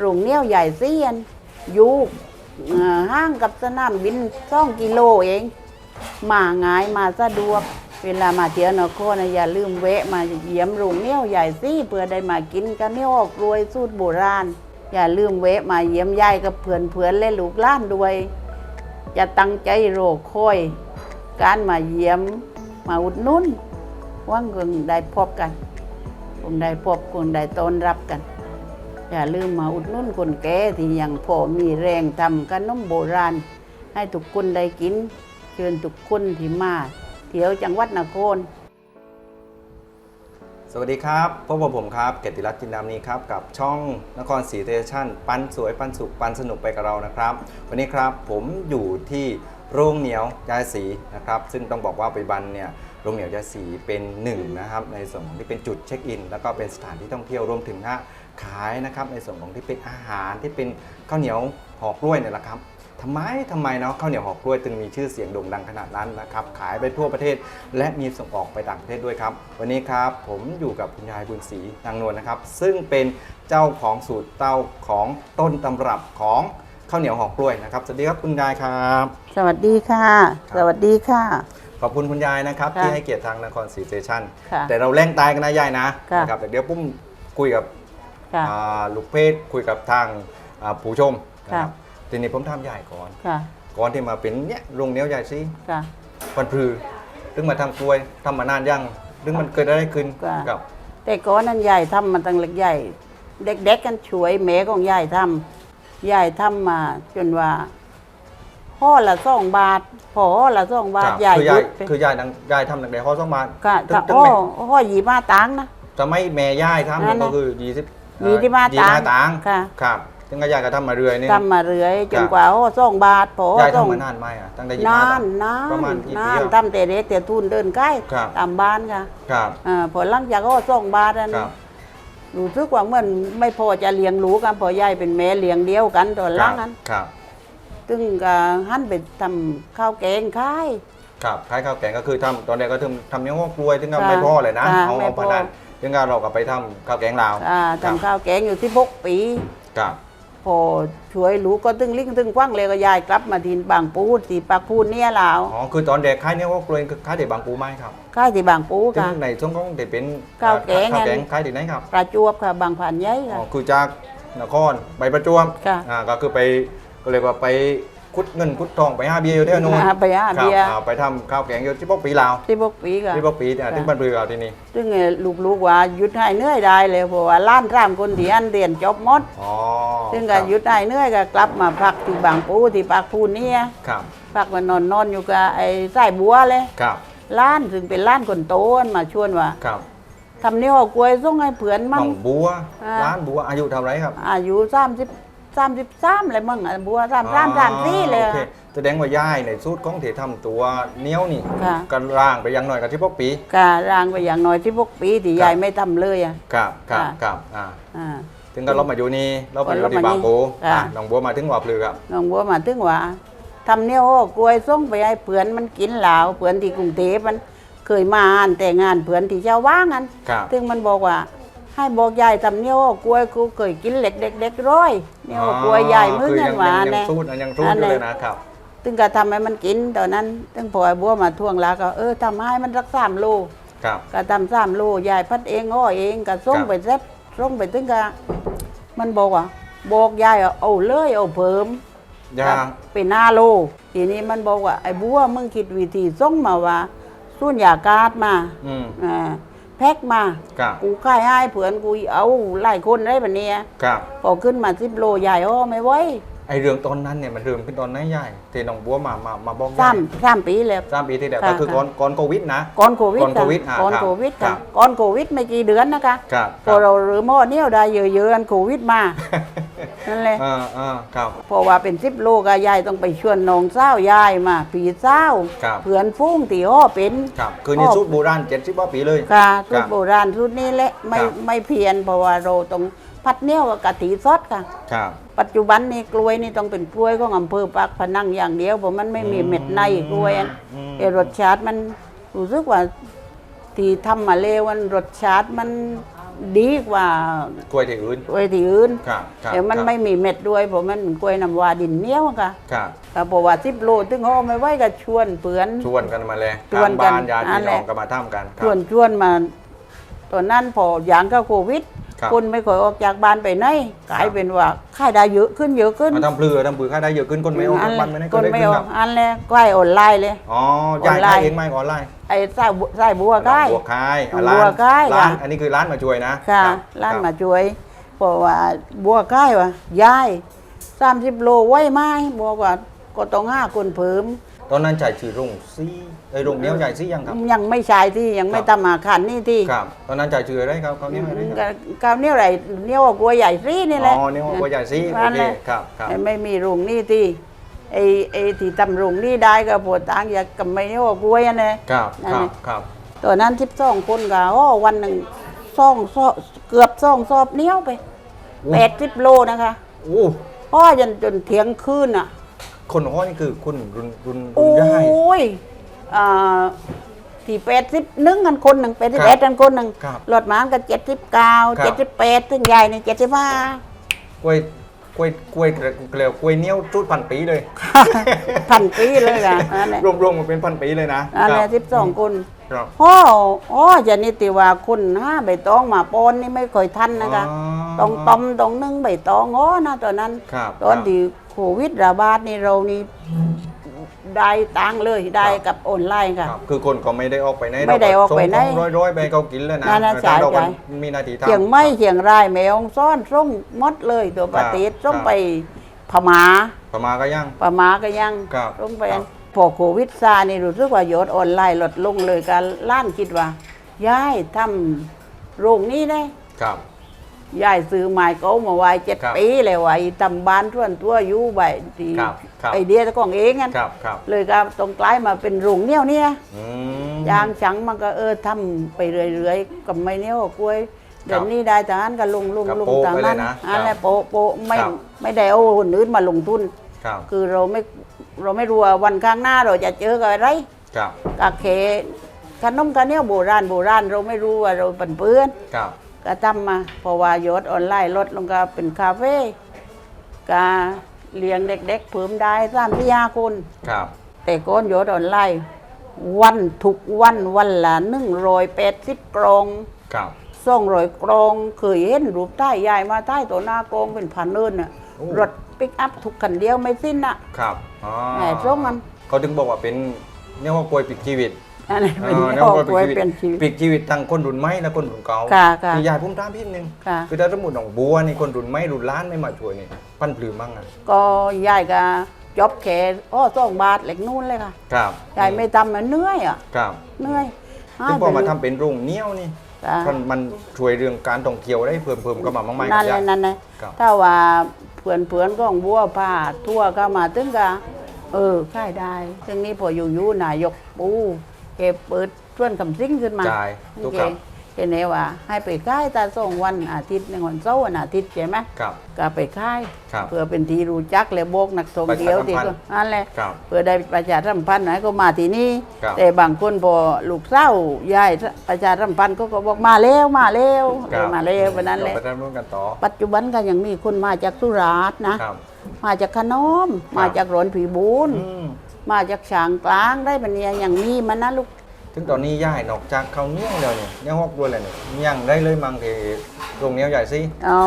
โรงเนี้ยวใหญ่เซียน อยู่เอ่อห้างกับสนามบินสองกิโลเอง มาง่ายมาสะดวก เวลามาเที่ยวนครนะอย่าลืมแวะมาเยี่ยมโรงเนี้ยวใหญ่ซี่เพื่อได้มากินกันเนี้ยวออกรวยสูตรโบราณ อย่าลืมแวะมาเยี่ยมยายกับเพื่อนเพื่อนและลูกล้านด้วยจะตั้งใจโรอคอย การมาเยี่ยมมาอุดหนุนว่างคงได้พบกันคงได้พบคงได้ต้อนรับกัน อย่าลืมมาอุดหนุนคนแก่ที่ยังพอมีแรงทำขนมโบราณ ให้ทุกคนได้กิน เชิญทุกคนที่มาเที่ยวจังหวัดนครสวัสดีครับพบกับผมครับเกติรัตน์จินดามนีครับกับช่องนครศรีเทชั่น ปันสวยปันสุขปันสนุกไปกับเรานะครับ วันนี้ครับผมอยู่ที่โรงเหนียวยายศรีนะครับ ซึ่งต้องบอกว่าปัจจุบันเนี่ย โรงเหนียวยายศรีเป็นหนึ่งนะครับในส่วนของที่เป็นจุดเช็คอิน แล้วก็เป็นสถานที่ท่องเที่ยวรวมถึงนะขายนะครับในส่วนของที่เป็นอาหารที่เป็นข้าวเหนียวห่อกล้วยเนี่ยแหละครับทำไมทำไมเนาะข้าวเหนียวหอกกล้วยจึงมีชื่อเสียงโด่งดังขนาดนั้นนะครับขายไปทั่วประเทศ และมีส่งออกไปต่างประเทศด้วยครับ วันนี้ครับผมอยู่กับคุณยายบุญศรีนางนวลนะครับ ซึ่งเป็นเจ้าของสูตรเต้าของต้นตำรับของข้าวเหนียวหอกกล้วยนะครับสวัสดีครับคุณยายครับ สวัสดีค่ะครับสวัสดีค่ะ ขอบคุณคุณยายนะครับ ค่ะที่ให้เกียรติทางนครศรีสเตชันค่ะแต่เราแร่งตายกันนะยายนะค่ะ นะครับแต่เดี๋ยวปุ้มคุยกับค่ะ อ่าลูกเพศคุยกับทางอ่าผู้ชมนะครับทีนี้ผมทำยายก่อน ค่ะ ก่อนที่มาเป็นเนี่ยโรงเหนียวยายซีค่ะวันพลือถึงมาทำกล้วยทำมานานยังถึงมันเกิดอะไรขึ้นก็กับ แต่ก่อนนั้นยายทำมาตั้งเล็กใหญ่ เด็กๆกันช่วยแม่ของยายทำยายทำมาจนว่า ห่อละสองบาทพอห่อละสองบาทครับยายคืหยายุยดไปคือยายนังยายทำตั้งแต่ข้อสองบาทก็ถึงถ้าถึงห่อไม่ห่อหยีมาตังค์นะ จะไม่แม่ย่ายทำนั่นก็น่ะคือยี่สิบยี่สิบห้ายี่สิบห้าตัตังงค์ค์ค่ะครับถึงก็ยายก็ทำมาเรื่อยนี่ทำมาเรื่อยจครันบกว่าห่อสองบาทพอยายสองทำมานานไหมอะตั้งแต่ยี่สิบนาห้านนานประมาณกี่นาปีนอะทำแต่เด็กแต่ทุนเดินใกล้ครับ ตามบ้านค่ะครับ อ่าพอหลังจากห่อสองบาทนั้นครับ รู้สึกว่าเหมือนไม่พอจะเลี้ยงลูกกันพอยายเป็นแม่เลี้ยงเดียวกันตอนหลังนั้น ครับ ตึงก็หันไปทำข้าวแกงขาย ครับคล้ายข้าวแกงก็คือทำตอนแรกก็ทำทำเนื้องอกกล้วยถึงก็ค่ะไม่พอเลยนะค่ะเอาไม่เอาพอ พนันถึงก็เราก็ไปทำข้าวแกงลาวอ่าครับทำข้าวแกงอยู่ที่บกปี ครับพอช่วยลูกก็ตึงลิงตึงกว้างเลยก็ยายกลับมาที่บางปูที่ปากพูนเนี่ยลาวอ๋อคือตอนเด็กคล้ายเนื้องอกกล้วยคือคล้ายเด็กบางปูไหมครับขายที่บางปูซึ่ค่ะงในช่วงของเด็กเป็นข้าวแกง ข้าวแกงอันคล้ายที่ไหนครับ ประจวบค่ะบางผ่านใหญ่อ๋ค่ะ อคือจากนครไปประจวบค่ะ อ่าก็คือไป ก็เรียกว่าไปคุดเงินคุดทองไปห้าเบียร์อยู่ที่นู่นอ่าไปหาเบียร์คอ่าไปทำข้าวแกงอยู่ที่พวกปีลาวที่บกปีค่ะที่พวกปีเนี่ยค่ะที่บ้านเรือเราที่นี่ซึ่งไอ้ลูกๆว่าหยุดให้เหนื่อยได้เลยเพราะว่าล้านสามคนที่อันเรียนจบหมดอ๋อซึ่งคก็รับหยุดได้เหนื่อยก็กลับมาพักที่บางปูที่ปากพูนเนี่ยครับพักมานอนนอนอยู่กับไอ้ไส้บัวเลยครับล้านซึ่งเป็นล้านคนโตอันมาชวนว่าครับทำนี่หอกล้วยส่งให้เผื่อนน้มั่องงบัวอ่าร้านบัวอายุเท่าไหรครับ อายุสามสิบ สามสิบสามอะไรมั่งอะบัวสามสามสามสี่เลยโอคแสดงว่าย่ายในสูตรของเถทำตัวเนี้ยวนี่ค่ะ กันร่างไปอยังหน่อยกับที่พวกปีการางไปอย่างน้อยที่พวกปีที่ครับยายไม่ทำเลยอะครับครับค่ะ ครับอ่าอ่า ถึงก็เรามาอยู่นี่เราไปอยู่เราที่มาบางปูนี่ค่ะ อะน้องบัวมาถึงหัวปลือครับน้องบัวมาถึงว่าทำเนี่ยหอกล้วยส่งไปให้เผื่อนมันกินเหลาวเผื่อนที่กรุงเทพมันเคยมาอ่านแต่งานเผื่อนที่เจ้าว่างกัน ครับ ซึ่งมันบอกว่า ให้บอกยายทำเนี่ยหอกล้วยกูเคยกินเหล็กเด็กเด็กๆร้อยเนี่ยหอกล้วยยายมึงคือเงิยันหวานยัแน่งสูตรยังสูตรอันอยู่ไหนเลยนะครับตึงก็ทำให้มันกินตอนนั้นตึงพอไอ้บัวมาทวงแล้วก็เออทำให้มันรักสามโลครับก็ทำสามโลยายพัดเองอ้อเองก็ส่งครับไปเซ็ตส่งไปตึงก็มันบอกว่าบอกยายว่าเอาเลยเอาเพิ่มยาเป็นห้าโลทีนี้มันบอกว่าไอ้บัวมึงคิดวิธีส่งมาว่าสุญญากาศมา อืมอ่า แพ็กมา ครับกูค่ายให้เผื่อนกูเอาไล่คนได้ปะเนี่ยครับพอขึ้นมาสิบโลใหญ่อ้อไม่ไหว ไอเรื่องตอนนั้นเนี่ยมันเริ่มขึ้นตอนไหนยายที่น้องบัวมามามาบอกสามยายสามปีแล้ว สามปีที่แล้วค่ะก็คือค่ะ ก่อนก่อนโควิดนะ ก่อนโควิดก่อนโควิดค่ะอ่าก่อนครับโควิดครัค่ะบ ก่อนโควิดไม่กี่เดือนนะคะครับพอเราหรือหม้อเนี่ยวได้เยอะๆอันโควิดมานั่นแหละอ่าอ่าครับ เพราะว่าเป็นสิบโลก็ยายต้องไปชวนน้องเศร้ายายมาผีเศร้าครับ เพื่อนฟุ้งตีอ้อเป็น ครับคือนี่อ๋อสูตรโบราณเจ็ดสิบกว่าปีเลย ค่ะครัสูบตรโบราณสูตรนี้แหละไม่ครับ ไม่เพี้ยนเพราะว่าเราต้อง พัดเนี่ยวกับกะทิซดค่ะ ครับ ปัจจุบันนี้กล้วยนี่ต้องเป็นกล้วยของอำเภอปากพนังอย่างเดียวเพราะมันไม่มีเม็ดในกล้วยอันอืม เออรสชาติมันรู้สึกว่าที่ทำมาเลวมันรสชาติมันดีกว่ากล้วยที่อื่น กล้วยที่อื่นครับครับแต่มันครับ ไม่มีเม็ดด้วยเพราะมันกล้วยน้ำวาดินเหนี้ยวค่ะ ครับ ก็บอกว่าสิบโลถึงห่อไม่ไหวก็ชวนเพื่อน ชวนกันมาเลยชวนกันบ้านญาตินั่พี่นแหน้ละ องก็มาท่ามกันคชรับวนชวนมาตอนนั้นพออย่างก็โควิด ครับคนไม่ค่อยออกจากบ้านไปไหนกลายเป็นว่าค่ายได้เยอะขึ้นเยอะขึ้นมาทำปลือทำปลือค่าได้เยอะขึ้นคนไม่ออกจากบ้านไม่ได้คก็นได้ไม่ขึ้นออครักบอันแรกใกล้ออนไลน์เลยอ๋อจ่ายออนไลค่ายน์เองไหมออนไลน์ไอ้ไส้บัวไส้บัวใกล้บัวคายอะบัร้านวคายร้านค่ะอันนี้คือร้านมาช่วยนะค่ะครับร้านครับมาช่วยเพราะว่าบัวใกล้ว่ะยายสามสิบโลไหวไหมบัวว่าก็ต้องห้าคนเพิ่มตอนนั้นจ่ายชื่อรุ่งซี่ ไอ้ยรุ่งเนี้ยวจ่ายซี่ยังครับยังไม่ใช่ที่ยังไม่ทำอาคารนี่ที่ครับตอนนั้นจ่ายชื่ออะไรครับเขาเนี่ยอะไรครับกาวเนี่ยวไรเนี่ยวกลัวใหญ่ซี่นี่แหละอ๋อเนี่ยว่าจ่ายซี่โอเคครับครับไม่มีโรงนี่ที่ไอ้ไอ้ที่ทำโรงนี่ได้ก็ปวดตังค์อยากกับไม่เนี่ยวกลัวอันนี้ครับนั่นครับครับตอนนั้นทิพสองคนก็โอ้วันหนึ่งซ่องซอบเกือบซ่องซอบเนี้ยวไปแปดสิบโลนะคะโอ้พ่อจนจนเทียงคืนอะ คนห้อนี่คือคุณรุนรุนรุโอ้นย่าย อ่าที่แปดสิบหนึ่งกันคนหนึ่งแปดสิบคเอ็รัดบกันคนหนึ่งครับรถหมากันเจ็ดสิบเก้าครัเจ็ดบสิบแปดถึงใหญ่นี่เจ็ดสิบห้ากล้วยกล้วยกล้วยเกลียวกล้วยเนี้ยวจุดพันปีเลย พันปีเลยค่ะอันนี้รวมๆมันเป็นพันปีเลยนะอันคนี้รับสิบสองคนครับพ่ออ๋อจะนิติว่าคุณห้าใบตองมาปอนนี่ไม่ค่อยทันนะคะอ๋อต้องต้มต้องนึ่งใบตองอ๋อนะตอนนั้น ครับตอนครับที่โควิดระบาดนี่เรานี่ ได้ตังค์เลยได้ครับกับออนไลน์ค่ะ ครับคือคนก็ไม่ได้ออกไปไหนไม่ได้ออกไปไหนร้อยร้อยๆไปเขากินแล้วนะนั่นน่ะแต่เราใช่ก็มีหนาทีทำ เชียงไม่เชียงรายแมวฮ่องซ่อนส่งหมดเลยตัวประเทศครับ ส่งครับไปพม่าประมาณก็ยัง พม่าก็ยังครับส่งไปครับพอโควิดซานี่รู้สึกว่ายอดออนไลน์ลดลงเลยการล้านคิดว่าย้ายทำโรงนี้ได้ ครับ ยายซื้อไม้เก่ามาไว้เจ็ดครับปีเลยไว้ทำบ้านส่วนตัวอยู่ใบที่ครับครับ ไอเดียของเองงั้นครับครับเลยก็ตรงกลายมาเป็นโรงเนี่ยวเนี่ยอืม ยางฉังมันก็เออทำไปเรื่อยๆกับไม่เนี่ยวกล้วยเดี๋ยวนี้ได้ทางนั้นก็ลงลงครับลงโปะทางไปเลยนั้นนะอันนี้ครับโปะโปะไม่ครับ ไม่ได้เอาคนอื่นมาลงทุน ครับคือเราไม่เราไม่รู้ว่าวันข้างหน้าเราจะเจอกับอะไร ครับกะเคขนมกันเนี่ยวโบราณโบราณเราไม่รู้ว่าเราเป็นเพื่อนครับ ก็ทำมาเพราะว่ายอดออนไลน์ลดลงก็เป็นคาเฟ่ก็เลี้ยงเด็กๆเพิ่มได้สามสี่ห้าคนครับ แต่ก้อนยอดออนไลน์วันทุกวันวันละหนึ่งร้อยแปดสิบกรองครับสองร้อยกรองเคยเห็นรูปใต้ยายมาใต้ตัวหน้ากรองเป็นพันเนินน่ะโอ้ รถปิกอัพทุกคันเดียวไม่สิ้นน่ะครับอ๋อแหมส่งมันเขาถึงบอกว่าเป็นเนี่ยว่ากล้วยปิดชีวิต อันนี้เป็นอ๋อข้อกล้วยเป็นชีวิตปิดชีวิตทั้งคนรุ่นใหม่และคนรุ่นเก่าค่ะค่ะคือยายพุ่มตามพี่นึงค่ะ คือถ้าสมมติหนองบัวนี่คนรุ่นใหม่รุ่นล้านไม่มาช่วยนี่ปั้นปลือมั่งอะก็ยายก็จบแค่อ้อสองบาทเหล็กนู่นเลยค่ะครับยายไม่ทำมันเหนื่อยอะครับเหนื่อยซึ่งพอมาให้ทำเป็นโรงเนี้ยวนี่ไปจ้ะมันมันช่วยเรื่องการท่องเที่ยวได้เพิ่มเพิ่มก็มามากมายนั่นคเลรับยนั่นเลยครับ ถ้าว่าเพื่อนเพื่อนๆของบัวผ้าทั่วก็มาถึงกะเออค่ายได้ซึ่งนี้พออยู่อยู่นายกปู เก็บเปิดส่วนคำซิ่งขึ้นมาจ่ายทุกโอเคครับเห็นไหมว่า ให้ไปค่ายตาส่งวันอาทิตย์หนึ่งวันเสาร์วันอาทิตย์ใช่ไหมครับก็ไปค่ายครับเพื่อเป็นที่รู้จักและโบกนักท่องเที่ยวที่ประชาสัมพันธ์ก็นั่นแหละครับเพื่อได้ประชาสัมพันธ์ไหนก็มาที่นี่ครับแต่บางคนพอลูกเศร้ายายประชาสัมพันธ์ก็ก็บอกมาแล้วมาแล้วเออมาแล้ววันนั้นแหละเราไปร่วมกันต่อปัจจุบันก็ยังมีคนมาจากสุราษฎร์นะครับมาจากขนอมครับมาจากหลอนผีบูนอื มมาจากฉางกลางได้ปะเนี่ยอย่างมีมันนะลูก ถึงตอนนี้ย่ายนอกจากข้าวเหนียวแล้วเนี่ยยังฮอกด้วยอะไรเนี่ยยังได้เลยมังที่โรงเนี้ยวใหญ่สิ อ๋อ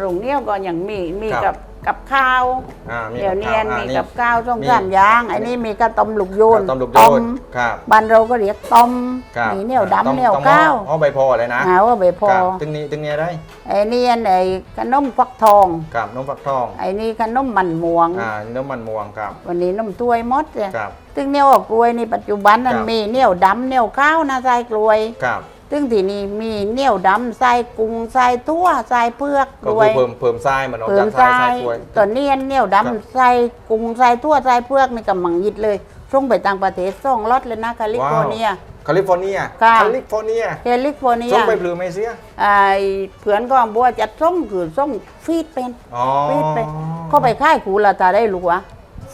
โรงเนี้ยก็ยังมีมีครักับบ กับข้าว อ่ามีเดี๋ยวเนียนอ่ามีนี่กับข้าวต้มมีสามอย่างไอ้นี่มีกระต้มลูกโยนต้มลูกโยนครับบ้านเราก็เรียกต้มครับมีเหนียวต้มดำเหนียวต้มก้าวอ๋อใบพอเลยนะหาว่าใบพอครับตึงนี้ตึงนี้ได้ไอ้นี่อันไอ้ขนมฟักทองกับนมฟักทอง ไอ้นี่ขนมมันม่วงอ่าน้ำมันม่วงครับ วันนี้นมถ้วยมดเนี่ยครับซึ่งเนี่ยออกกล้วยนี่ปัจจุบันนั้นครับมีเหนียวดำเหนียวข้าวนะใส่กล้วยครับ ซึ่งที่นี่มีเหนียวดำใส่กุ้งใส่ทั่วใส่เพือกก็ด้คืวอยเพิ่มเพิ่มทรายมันออกเพิ่จากมทใส่รายทรายกล้วยตอนนี้เหนียวครับ ดำใส่กุ้งใส่ทั่วใส่เพือกนี่กำลังยิดเลยส่งไปต่างประเทศส่งรถเลยนะแคลิฟอร์เนีย แคลิฟอร์เนียค่ะ แคลิฟอร์เนียแคลิฟอร์เนียส่งไปปลือไม่เสียไอ้เพื่อนก็บัวจัดส่งคือส่งฟีดเป็นอ๋อฟีดเป็นเข้าไปค่ายขูละตาได้รู้วะ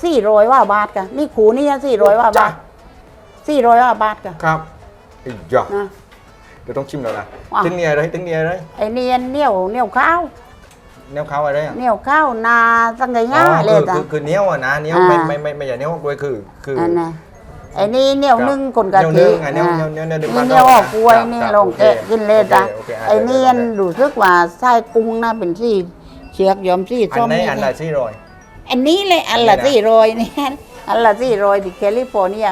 สี่ร้อยว่าบาทกันนี่ขูนี่สี่ร้อยว่าบาทสี่ร้อยว่าบาทกันครับอีกยะนะ เดี๋ยวต้องชิมแล้วนะว้าวตึงเนี่ยอะไรตึงเนี่ยอะไรไอ้เนียนเหนียวเหนียวข้าวเนี้ยวเขาอะไรอะเหนียวข้าวนาสังไงอ๋ง่าอเลคืยอจ้ะ คือคือเนี้ยวอะนะเนี้ยวอ่า ไม่ไม่ไม่ไม่ใช่เนี้ยวกล้วยคือคือ อันน่ะไอ้นี่เหนียวนึ่งคนกะเหนีทิยวนึ่งอะเหนียวอ่าเหนียวเหนียวเหนียวนี่บ้านเหนียวเราออกกล้วยครับนี่ครับลงโอเคแกะกินเลยจ้ะโอเคโอเคไอ้นี่อันรู้สึกว่าไส้กุ้งนะเป็นสีเชือกยอมสีอันส้มไหนนี่อันละสี่ร้อย อันนี้เลยอันละอันนี้นะ สี่รอยนี่อันละสี่รอยที่แคลิฟอร์เนีย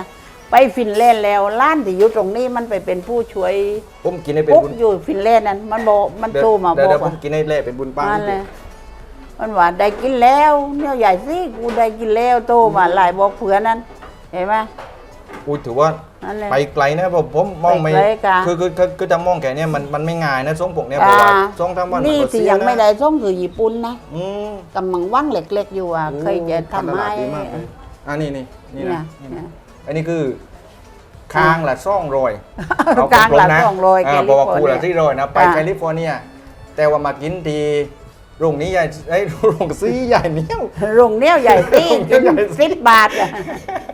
ไปฟินแลนด์แล้วร้านที่อยู่ตรงนี้มันไปเป็นผู้ช่วยผมกินให้เป็นปุ๊กบุญอยู่ฟินแลนด์นั้นมันบอกมันเดี๋ยวโทรมาบเดี๋ยวอกเดี๋ยวผว่ามกินให้เล่เป็นบุญป้านั่นเลยมันว่าได้กินแล้วเนี่ยใหญ่สิกูได้กินแล้วโตมาหลายบอกเผื่อนั้น เห็นไหม อุ้ยถือว่านั่นเลยไปไกลนะผมผมมองไม่ไปไกลกะคือคือคือคือจะมองแกเนี่ยมันมันไม่ง่ายนะทรงผมเนี่ยเพราะว่าทรงทั้งวันนี่มัก็ที่เสียังนะไม่ได้ส่งคือญี่ปุ่นนะอืมกำลังว่างเล็กๆอยู่อะโอ้เคยจะทำตลาให้ดดีมากเลยอ่านี่นี่นี่เนี่ยนะเนี่ย อันนี้คือคางละซ่องโรยกลางละเผมนะซ่องโรยาแคลิเพราะว่าฟอร์คูเนียละที่โรยนะ ไปอ่าแคลิฟอร์เนีย แต่ว่ามากินทีโรงนี้ใหญ่ไอ้ยโรงซีใหญ่เนี้ยวโรงเนี้ยวใหญ่ตี้โรงเนี้กิยวนใหญ่สิบบาทอะ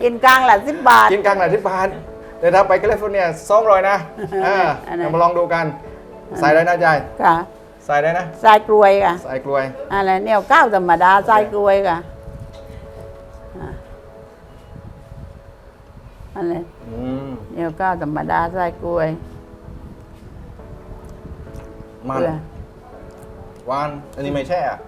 กินกลางละสิบบาท กินกลางหลายที่บาทแต่ถ้าไปแคลิฟอร์เนียซ่องโรยนะอ่าอันไหนเรามาลองดูกันใส่ได้นะยายค่ะใส่ได้นะทรายกลวยค่ะใส่กล้วยอะไรเนี่ยข้าวธรรมดาทรายกลวยค่ะ อะไรอืมเนี่ยข้าวธรรมดาทรายกลวยมัน เกลือหวาน อันนี้ไม่แช่อะ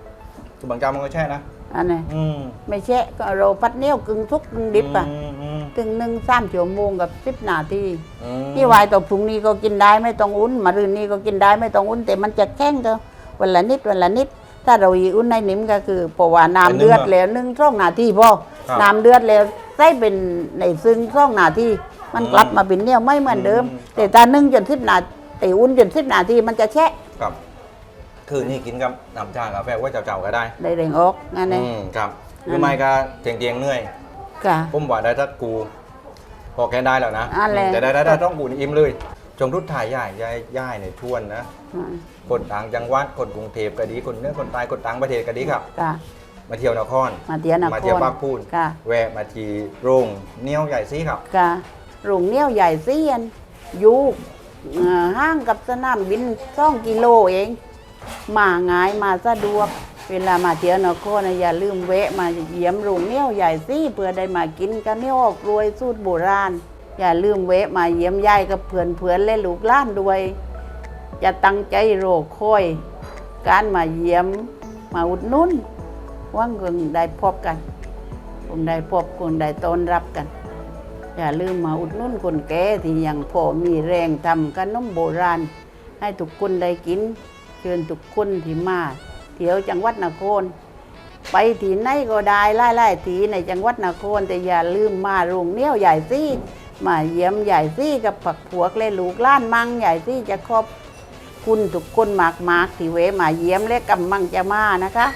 คือบางจานมันก็แช่นะ อันนี้อืมไม่ใช่ก็เราพัดเนี้ยวกึ่งทุกกึ่งดิบอะอืมอืมถึงหนึ่งสามชั่วโมงกับสิบนาทีอืมนี่วายต่อพรุ่งนี้ก็กินได้ไม่ต้องอุ่นมารืนนี้ก็กินได้ไม่ต้องอุ่นแต่มันจะแข็งก็วันละนิดวันละนิด ถ้าเราอีอุ่นในนิ่มก็คือเพราะว่าน้ำเดือดแล้วหนึ่งสองนาทีพอครับน้ำเดือดแล้ว ใส่เป็นในซึ่งสองนาทีมันกลับมาเป็นเนี่ยไม่เหมือนเดิมอืมแต่ถ้านึ่งจนสิบนาทีอุ่นจนสิบนาทีมันจะแช่ครับ คือนี่กินกับน้ำชากาแฟว่าเจ้าๆก็ได้ได้แรงออกนั่นเออืงมครับหนั่นรือไม่ก็เตียงๆเหนื่อยค่ะผมว่าได้ถ้ากูพอแค่ได้แล้วนะอันแหละแต่ได้ได้ได้ต้องกูนี่อิ่มเลยจงรุดถ่ายย่ายย่ายย่ายในทวนนะคนต่างจังหวัดคนกรุงเทพก็ดีคนเหนื้อคนใต้คนต่างประเทศก็ดีครับค่ะ มาเที่ยวนคร มาเที่ยวนครมาเที่ยวปากพูนค่ะแวะมาที่โรงเนี้ยวใหญ่ซี่ครับค่ะโรงเนี่ยวใหญ่เซียนอยู่เอ่อห้างกับสนามบินสองกิโลเอง มาง่ายมาสะดวก เวลามาเที่ยวนครนะอย่าลืมแวะมาเยี่ยมโรงเนี่ยวใหญ่ซี่เพื่อได้มากินกันเนี่ยวออกรวยสูตรโบราณ อย่าลืมแวะมาเยี่ยมยายกับเพื่อนเพื่อนๆและลูกหล้านด้วยจะตั้งใจโรอคอย การมาเยี่ยมมาอุดหนุนห ว่างคงได้พบกันคงได้พบคงได้ต้อนรับกัน อย่าลืมมาอุดหนุนคนแก่ที่ยังพอมีแรงทำขนมโบราณ ให้ทุกคนได้กิน เชิญทุกคนที่มาเที่ยวจังหวัดนครไปที่ไหนก็ได้ไล่ๆทีในจังหวัดนครแต่อย่าลืมมาโรงเนี้ยวใหญ่ซี่มาเยี่ยมใหญ่ซี่กับผักผวกและลูกล้านมังใหญ่ซี่จะขอบคุณทุกคนมากๆที่เวมาเยี่ยมและกำมังจะมานะคะ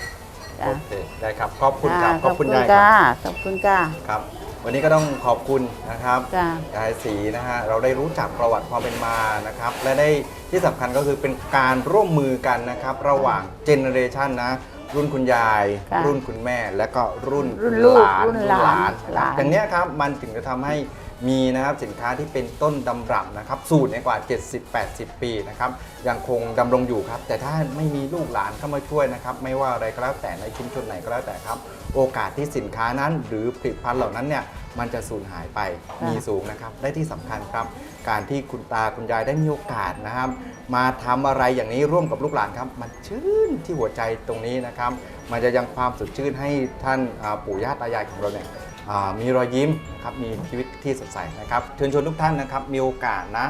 โอเคได้ครับขอบคุณครับะขอบคุณยายครับค่ะขอบคุณค่ะครับ วันนี้ก็ต้องขอบคุณนะครับจ้ะยายศรีนะฮะเราได้รู้จักประวัติความเป็นมานะครับ และได้ที่สำคัญก็คือเป็นการร่วมมือกันนะครับ ระหว่างเจเนอเรชันนะรุ่นคุณยายค่ะรุ่นคุณแม่ และก็รุ่นรุ่นลูกหลานรุ่นหลานนะครับหลานอย่างเนี้ยครับมันถึงจะทำให้ มีนะครับสินค้าที่เป็นต้นตำรับนะครับสูตรในกว่า 70-80 ปีนะครับยังคงดำรงอยู่ครับ แต่ถ้าไม่มีลูกหลานเข้ามาช่วยนะครับ ไม่ว่าอะไรก็แล้วแต่ในชุมชนไหนก็แล้วแต่ครับ โอกาสที่สินค้านั้น หรือผลิตภัณฑ์เหล่านั้นเนี่ยมันจะสูญหายไปมีสูงนะครับได้ที่สำคัญครับ การที่คุณตาคุณยายได้มีโอกาสนะครับ มาทำอะไรอย่างนี้ร่วมกับลูกหลานครับ มันชื่นที่หัวใจตรงนี้นะครับ มันจะยังความสดชื่นให้ท่านปู่ย่าตายายของเราเนี่ย มีรอยยิ้มนะครับมีชีวิตที่สดใสนะครับเชิญชวนทุกท่านนะครับมีโอกาสนะ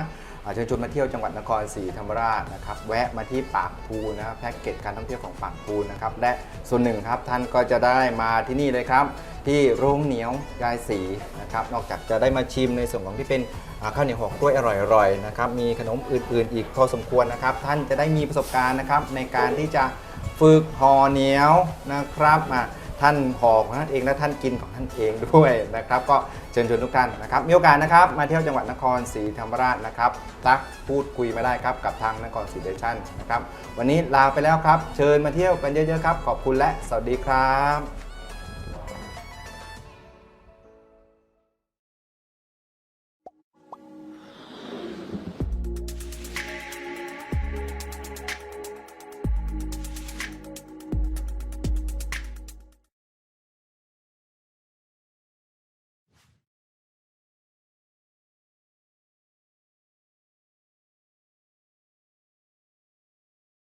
เชิญชวนมาเที่ยวจังหวัดนครศรีธรรมราชนะครับแวะมาที่ปากภูนะครับแพ็กเกจการท่องเที่ยวของปากภูนะครับและส่วนหนึ่งครับท่านก็จะได้มาที่นี่เลยครับ ที่โรงเหนียวยายศรีนะครับนอกจากจะได้มาชิมในส่วนของที่เป็นข้าวเหนียวหอกกล้วยอร่อยๆนะครับมีขนมอื่นๆ อีกพอสมควรนะครับ ท่านจะได้มีประสบการณ์นะครับในการที่จะฝึกห่อเหนียวนะครับ ท่านห่อของท่านเองและท่านกินของท่านเองด้วยนะครับ ก็เชิญชวนทุกท่านนะครับ มีโอกาสนะครับมาเที่ยวจังหวัดนครศรีธรรมราชนะครับทักพูดคุยมาได้ครับกับทางนครศรีเดชั่นนะครับ วันนี้ลาไปแล้วครับ เชิญมาเที่ยวกันเยอะๆครับ ขอบคุณและสวัสดีครับ